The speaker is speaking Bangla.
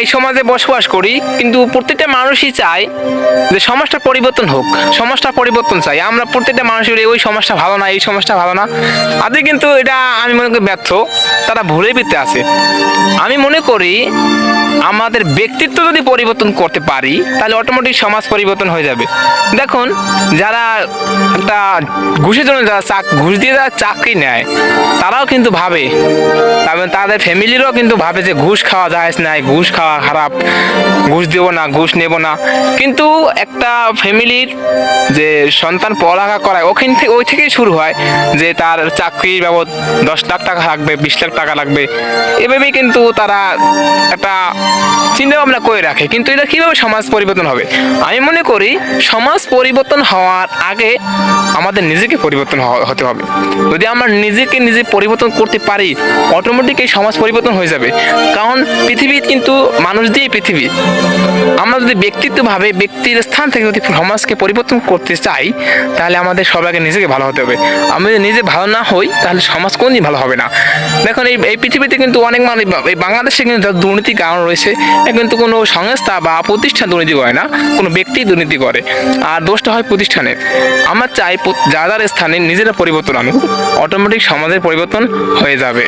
এই সমাজে বসবাস করি, কিন্তু প্রত্যেকটা মানুষই চায় যে সমাজটা পরিবর্তন হোক, সমাজটা পরিবর্তন চাই। আমরা প্রত্যেকটা মানুষের ওই সমাজটা ভালো না, এই সমাজটা ভালো না। আজকে কিন্তু এটা আমি মনে করি ব্যর্থ। তারা ভুলে পেতে আছে। আমি মনে করি আমাদের ব্যক্তিত্ব যদি পরিবর্তন করতে পারি, তাহলে অটোমেটিক সমাজ পরিবর্তন হয়ে যাবে। দেখুন, যারা একটা ঘুষের জন্য যারা চাক ঘুষ দিয়ে যারা চাকরি নেয়, তারাও কিন্তু ভাবে। তাদের ফ্যামিলিরও কিন্তু ভাবে যে ঘুষ খাওয়া যায় নাই, ঘুষ খাওয়া খারাপ, ঘুষ দেবো না, ঘুষ নেব না। কিন্তু একটা ফ্যামিলির যে সন্তান পড়ালেখা করায়, ওখান থেকে ওই থেকেই শুরু হয় যে তার চাকরির বাবদ দশ লাখ টাকা লাগবে, বিশ লাখ টাকা লাগবে। এভাবেই কিন্তু তারা একটা চিন্তা ভাবনা করে রাখে। কিন্তু এটা কীভাবে সমাজ পরিবর্তন হবে? আমি মনে করি সমাজ পরিবর্তন হওয়ার আগে আমাদের নিজেকে পরিবর্তন হতে হবে। যদি আমরা নিজেকে নিজে পরিবর্তন করতে পারি অটোমেটিক এই সমাজ পরিবর্তন হয়ে যাবে। কারণ পৃথিবী কিন্তু মানুষ দিয়ে পৃথিবী। আমরা যদি ব্যক্তিত্বভাবে ব্যক্তির স্থান থেকে যদি সমাজকে পরিবর্তন করতে চাই, তাহলে আমাদের সবাইকে নিজেকে ভালো হতে হবে। আমি যদি নিজে ভালো না হই, তাহলে সমাজ কোনদিন ভালো হবে না। দেখুন, এই এই পৃথিবীতে কিন্তু অনেক মানুষ এই বাংলাদেশে কিন্তু যা দুর্নীতি কারণ রয়েছে। কিন্তু কোনো সংস্থা বা প্রতিষ্ঠান দুর্নীতি করে না, কোনো ব্যক্তি দুর্নীতি করে। আর দোষটা হয় প্রতিষ্ঠানের। আমার চাই যার যার স্থানে নিজেরা পরিবর্তন আনুক অটোমেটিক সমাজের পরিবর্তন হয়ে যাবে।